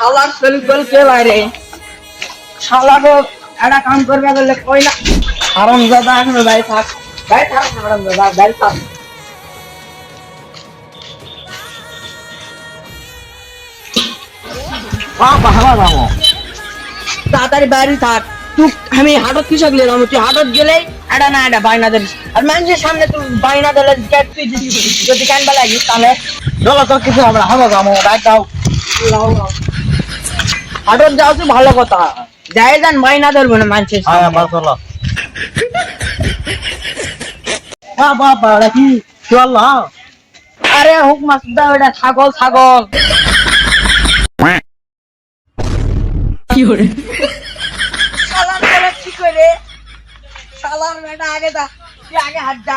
শরীর বল কে বাইরে শালাকে একটা কাম করবে বললে কই না? হারাম দাদা এখনও বাড়ি থাক। বাড়ি থাক হারাম দাদা বাড়ি থাক। তাড়াতাড়ি বাড়ি থাক। তুই আমি হাটত কৃষক নিলাম তুই হাটত গেলেই এটা না এটা বাইনা দিলিস আর মানুষের সামনে তুই বাইনা দিলে তুই যদি কানবা লাগিস তাহলে চলো তো কিছু হবে হাওয়া দামো গায়ে দাও হাটত যাও তো ভালো কথা। যাই যান বাইনা ধরবো না মানুষের হ্যাঁ সামনে। আমার চলো। হ্যাঁ বাবা এটা কি? চল না আরে হুক মাছ দাও এটা ছাগল ছাগল। শালার বলে কি করে? সালাম বেটা আগে দা তুই আগে হাত যা।